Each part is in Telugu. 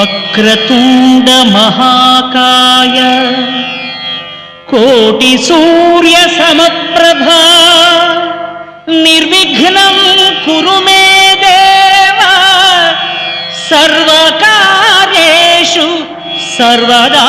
वक्रतुण्डमहाकाय कोटिसूर्यसमप्रभा निर्विघ्नम् कुरु मे देव। सर्वकादेषु सर्वदा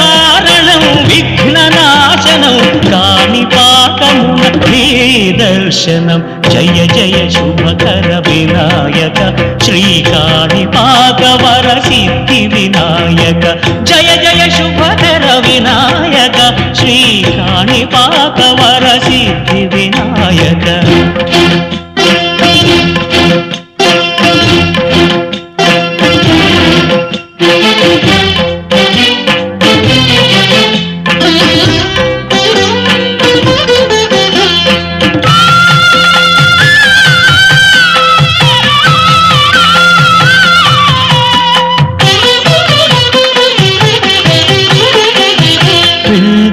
కాని నీ దర్శనం. జయ జయ శుభకర వినాయక. శ్రీకాణి పాకవర సిద్ధి వినాయక. జయ జయ శుభకర వినాయక. శ్రీకాణి పాకవర సిద్ధి వినాయక.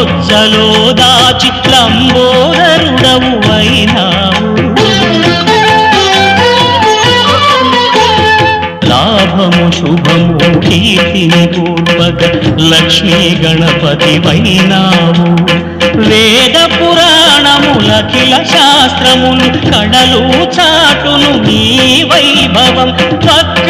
బొజ్జలో దాచి లంబోదరుడవు అయినావు. లాభము శుభము కీర్తిని పూర్వక లక్ష్మీ గణపతి వైనావు వేద పురాణములఖిల శాస్త్రములు కడలు చాటును నీ వైభవం పక్క